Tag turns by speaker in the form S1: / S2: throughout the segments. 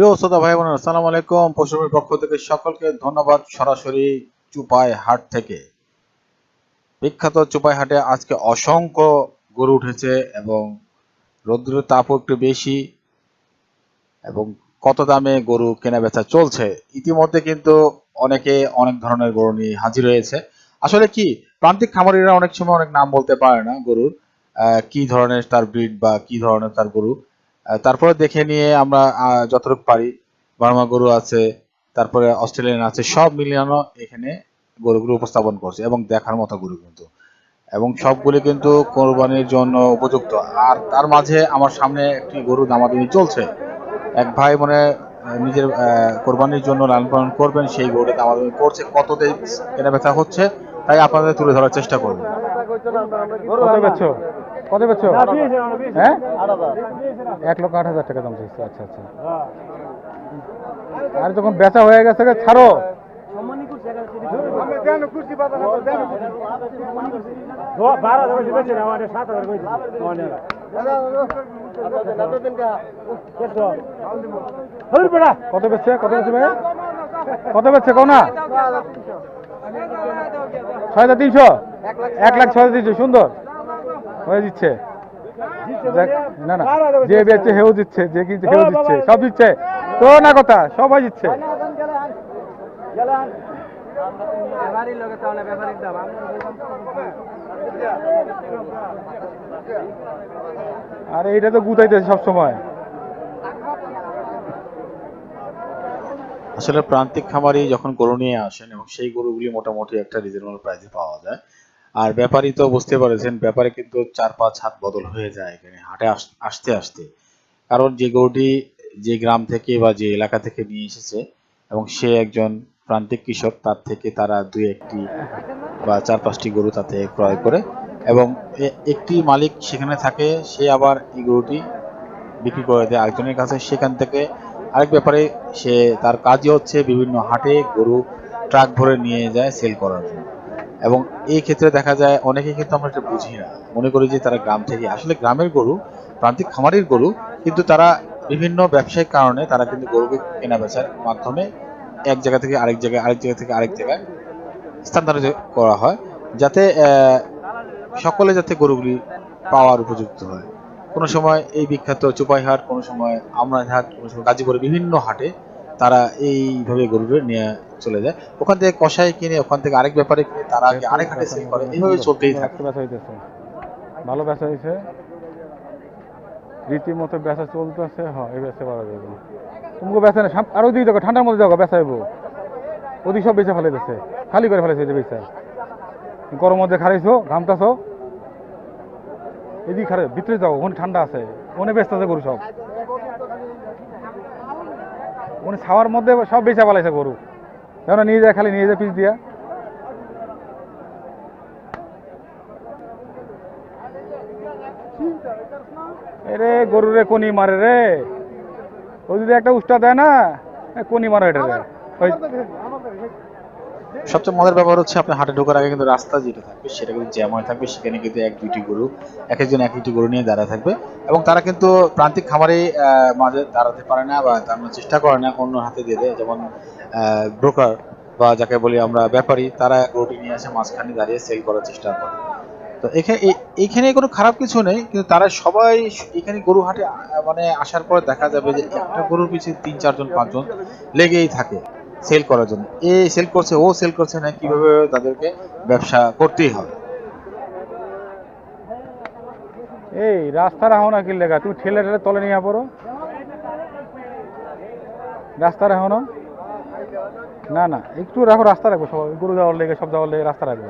S1: প্রিয় শ্রোতা ভাই বোনেরা, আসসালামু আলাইকুম। পশুমের পক্ষ থেকে সকলকে ধন্যবাদ সরাসরি চুপাই হাট থেকে। বিখ্যাত চুপাই হাটে আজকে অসংখ্য গরু উঠেছে এবং রৌদ্রের তাপও একটু বেশি এবং কত দামে গরু কেনা বেচা চলছে। ইতিমধ্যে কিন্তু অনেকে অনেক ধরনের গরু নিয়ে হাজির হয়েছে। আসলে কি, প্রান্তিক খামারিরা অনেক সময় অনেক নাম বলতে পারে না গরুর কি ধরনের তার ব্রিড বা কি ধরনের তার গরু। তারপরে দেখে নিয়ে আমরা যতটুকু পারি, বার্মা গরু আছে, তারপরে অস্ট্রেলিয়ান আছে, সব মিলিয়ানো এখানে গরুগুলো উপস্থাপন করছে এবং দেখার মতো গরু কিন্তু। এবং সবগুলি কিন্তু কোরবানির জন্য উপযুক্ত। আর তার মাঝে আমার সামনে একটি গরু দামাদামি চলছে। এক ভাই মনে নিজের কোরবানির জন্য লালন পালন করবেন, সেই গরুটা দামাদামি করছে। কততে কেনা বেচা হচ্ছে, তাই আপনাদের তুলে ধরার চেষ্টা করবেন
S2: কত বেচছো হ্যাঁ? এক লক্ষ আট হাজার টাকা দাম চাইছে আচ্ছা আচ্ছা। আর যখন বেচা হয়ে গেছে গে, ছাড়ো। কত বেচছে কত বেচছে ভাই? কত বেচছে কও না? ছয় হাজার তিনশো। এক লাখ ছয় হাজার তিনশো সুন্দর। হয়ে দিচ্ছে না না যে বেচছে হেউ দিচ্ছে যে কিনছে হেউ দিচ্ছে সব দিচ্ছে। তো না কথা সবাই দিচ্ছে আরে এটা তো গুতাইতেছে সব সময়
S1: আসলে প্রান্তিক খামারি যখন গরু নিয়ে আসেন এবং সেই গরুগুলি মোটামুটি একটা রিজনেবল প্রাইসে পাওয়া যায় আর ব্যাপারী তো বুঝতে পারেছেন, ব্যাপারে কিন্তু চার পাঁচ হাত বদল হয়ে যায় এখানে, হাটে আস- আসতে আসতে। কারণ যে গরুটি যে গ্রাম থেকে বা যে এলাকা থেকে নিয়ে এসেছে এবং সে একজন প্রান্তিক কৃষক, তার থেকে তারা দুই একটি বা চার পাঁচটি গরু তাতে ক্রয় করে এবং একটি মালিক সেখানে থাকে, সে আবার এই গরুটি বিক্রি করে দেয় আরেকজনের কাছে। সেখান থেকে আরেক ব্যাপারে সে তার কাজই হচ্ছে বিভিন্ন হাটে গরু ট্রাক ভরে নিয়ে যায় সেল করার জন্য। এবং এই ক্ষেত্রে দেখা যায় অনেকে কিন্তু আমরা এটা বুঝি না। মনে করি যে তারা গ্রাম থেকে, আসলে গ্রামের গরু, প্রান্তিক খামারের গরু, কিন্তু তারা বিভিন্ন ব্যবসায়িক কারণে তারা কিন্তু গরুকে কেনা বেচার মাধ্যমে এক জায়গা থেকে আরেক জায়গায়, আরেক জায়গা থেকে আরেক জায়গায় স্থানান্তরিত করা হয়, যাতে সকলে যাতে গরুগুলি পাওয়ার উপযুক্ত হয়। কোনো সময় এই বিখ্যাত চুপাইহাট, কোনো সময় আমরাঘাট কোনো সময় গাজীপুরের বিভিন্ন হাটে তারা এইভাবে গরুগুলো নিয়ে চলে যায়। ওখান থেকে কষাই কিনে ওখান থেকে আরেক ব্যাপারে কিনে তারা আগে আরেক হাটে সেল করে। এইভাবে চলতেই থাকে।
S2: হইতেছে ভালো বেচা হয়েছে। রীতিমতো বেচা চলতেছে হ্যাঁ এই বেচা পাওয়া যাবে তোমাকে বেচা না আরও দিয়ে দেখো ঠান্ডার মধ্যে দেখো বেচা হইব। ওদিক সব বেঁচে ফেলে দিচ্ছে খালি করে ফেলেছে যে বেচা। গরম মধ্যে খারাইছো ঘামতাছো। এদিকে খারে ভিতরে যাও ওখানে ঠান্ডা আছে। ওখানে ব্যস্ত আছে গরু সব। ওখানে ছাওয়ার মধ্যে সব বেচা পালাইছে গরু। কেন নিয়ে যায় খালি নিয়ে যায় পিস দিয়া। এরে গরুরে কোনি মারে রে। ও যদি একটা উষ্টা দেয় না কনি মারে এটা রে
S1: সবচেয়ে মজার ব্যাপার হচ্ছে আপনি হাটে ঢোকার আগে কিন্তু রাস্তা যেটা থাকবে, সেটা কিন্তু জ্যাম হয়ে থাকবে, সেখানে কিন্তু এক দুইটি গরু, এক একজন এক একটি গরু নিয়ে দাঁড়ায় থাকবে। এবং তারা কিন্তু প্রান্তিক খামারে মাঝে দাঁড়াতে পারে না বা দাঁড়ানোর চেষ্টা করে না অন্য হাতে দিয়ে দেয়। যেমন ব্রোকার বা যাকে বলি আমরা ব্যাপারী, তারা গরুটি নিয়ে আসে মাঝখানে দাঁড়িয়ে সেল করার চেষ্টা করে। তো এখানে এখানে কোনো খারাপ কিছু নেই, কিন্তু তারা সবাই এখানে গরু হাটে মানে আসার পরে দেখা যাবে যে একটা গরুর পিছিয়ে তিন, চারজন, পাঁচজন লেগেই থাকে। সেল করার জন্য। এ সেল করছে ও সেল করছে না কীভাবে তাদেরকে ব্যবসা করতেই হবে?
S2: এই রাস্তা রাখো না কি লেগা? তুমি ঠেলে ঠেলে তলে নিয়ে পড়ো। রাস্তা রাখো না। না না একটু রাখো রাস্তা রাখব সব গরু যাওয়ার লেগে সব যাওয়ার লেগে রাস্তা রাখব।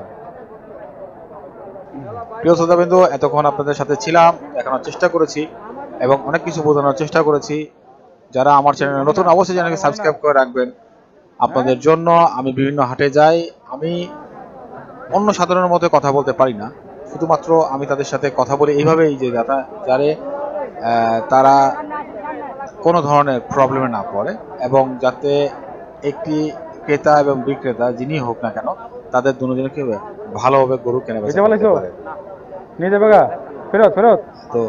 S1: প্রিয় শ্রোতাবৃন্দ এতক্ষণ আপনাদের সাথে ছিলাম দেখানোর চেষ্টা করেছি এবং অনেক কিছু বোঝানোর চেষ্টা করেছি। যারা আমার চ্যানেলে নতুন অবশ্যই চ্যানেলকে সাবস্ক্রাইব করে রাখবেন। আপনাদের জন্য আমি বিভিন্ন হাটে যাই আমি অন্য সাধারণের মতো কথা বলতে পারি না। শুধুমাত্র আমি তাদের সাথে কথা বলি এইভাবেই যে যারা যারে তারা কোনো ধরনের প্রবলেমে না পড়ে এবং যাতে একটি ক্রেতা এবং বিক্রেতা যিনি হোক না কেন তাদের দুজনকে ভালোভাবে গরু কেনা বেচা করতে পারে।
S2: নিয়ে যাবে গা ফেরত ফেরত?
S1: তো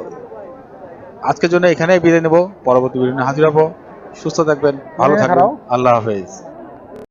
S1: আজকের জন্য এখানেই বিদায় নেব। পরবর্তী ভিডিও নিয়ে হাজির হব। সুস্থ থাকবেন ভালো
S2: হ্যাঁ,
S1: থাকবেন। আল্লাহ হাফেজ।